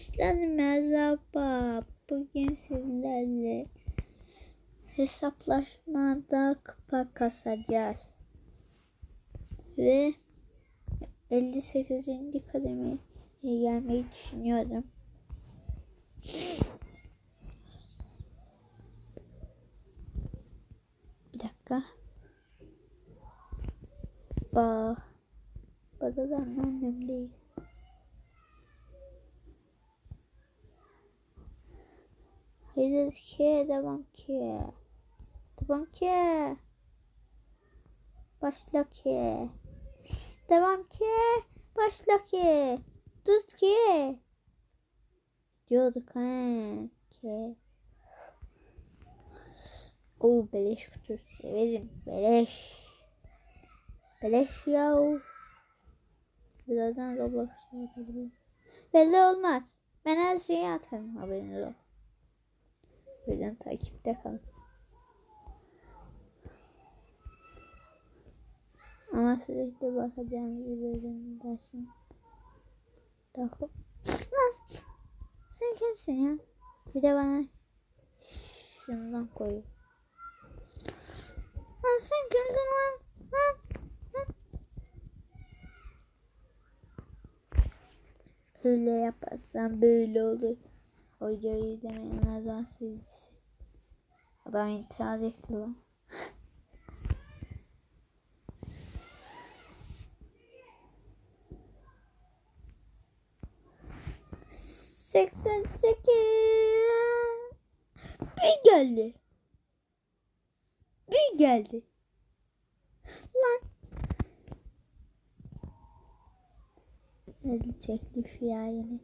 Arkadaşlar merhaba. Bugün sizlerle hesaplaşmada kupa kasacağız. Ve 58. kademeye gelmeyi düşünüyorum. Bir dakika. Ba. Badadan annem değil. Hayır ki devam ki. Devam ki. Başla ki. Devam ki. Başla ki. Dur ki. Diyorduk ha ki. Oo beleş kutu severim. Beleş. Beleş ya. Birazdan Roblox'a yapabilirim. Belli olmaz. Ben her şeyi atarım haberiniz olsun. O yüzden takipte kalın. Ama sürekli bakacağınız bir bölüm dersin. Daha Lan sen kimsin ya? Bir de bana şundan koy. Lan sen kimsin lan? Lan. Öyle yaparsan böyle olur. O videoyu izlemeyenler zaman sizsin. Adam itiraz etti lan. Seksen sekiz. Bir geldi. Bir geldi. Lan. Geldi teklif ya yine.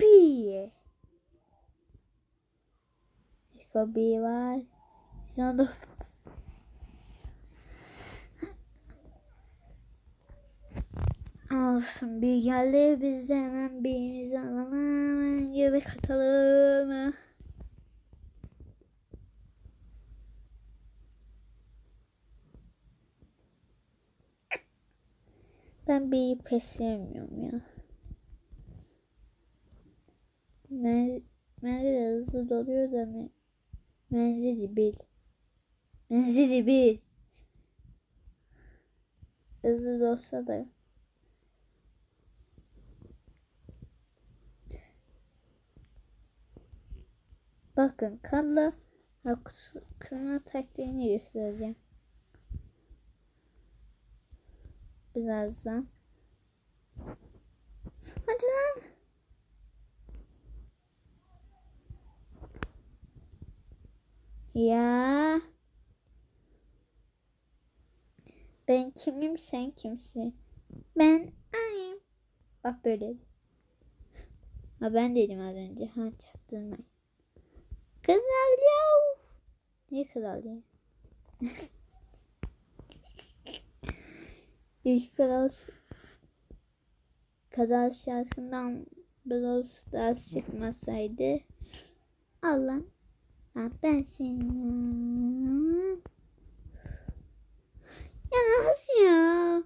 Bir. Var. Sonra Olsun bir geldi biz de hemen birimizi alalım hemen göbek atalım. Ben bir pes sevmiyorum ya. Men menzili hızlı doluyor da menzili bil. Menzili bil. Hızlı dolsa da Bakın kanla kırma taktiğini göstereceğim. Birazdan. Hadi lan. Ya. Ben kimim sen kimsin? Ben ayım. Bak böyle. Ha ben dedim az önce. Ha çaktırmayın. Kral ya. Ne kral ya? İlk kral kral şarkından Brawl Stars çıkmasaydı Allah lan ben senin ya nasıl ya?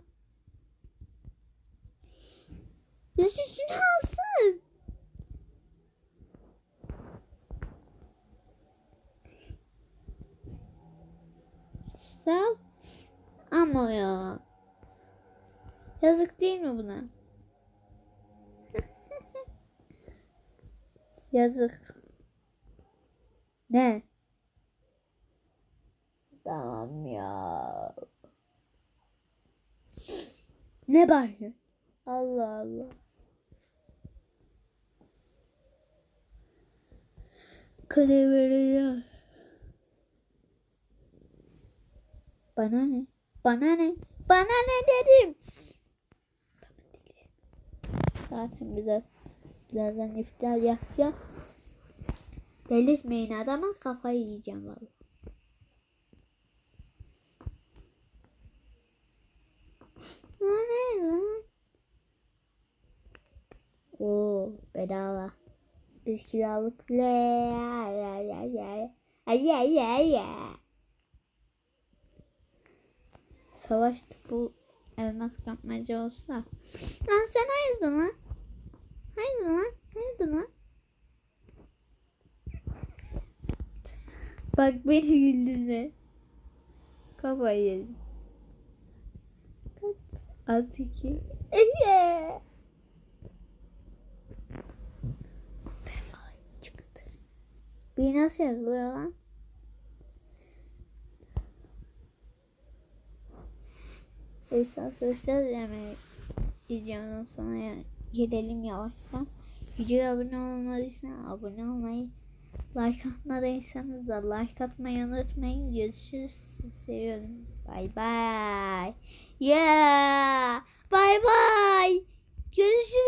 Bizi şunu alsın. Sağ ama ya. Yazık değil mi buna? Yazık. Ne? Tamam ya. Ne bağırıyor? Allah Allah. Vereceğim. Bana ne? Bana ne? Bana ne dedim? Zaten bize birazdan iftar yapacağız. Delirtmeyin adama kafayı yiyeceğim vallahi. Ne lan? Oo bedava. Bir kiralık le ya ya ya ya ya ya. Savaş bu elmas kapmaca olsa. Lan sen Bak beni güldürme. Kafayı yedim. Kaç? Altı iki. Ege. Ay, çıktı. Bir nasıl yazılıyor lan? Neyse arkadaşlar yemeği videonun sonuna gelelim yavaştan. Videoya abone olmadıysanız abone olmayı, like atmadıysanız da like atmayı unutmayın. Görüşürüz. Sizi seviyorum. Bay bay. Yeah. Bay bay. Görüşürüz.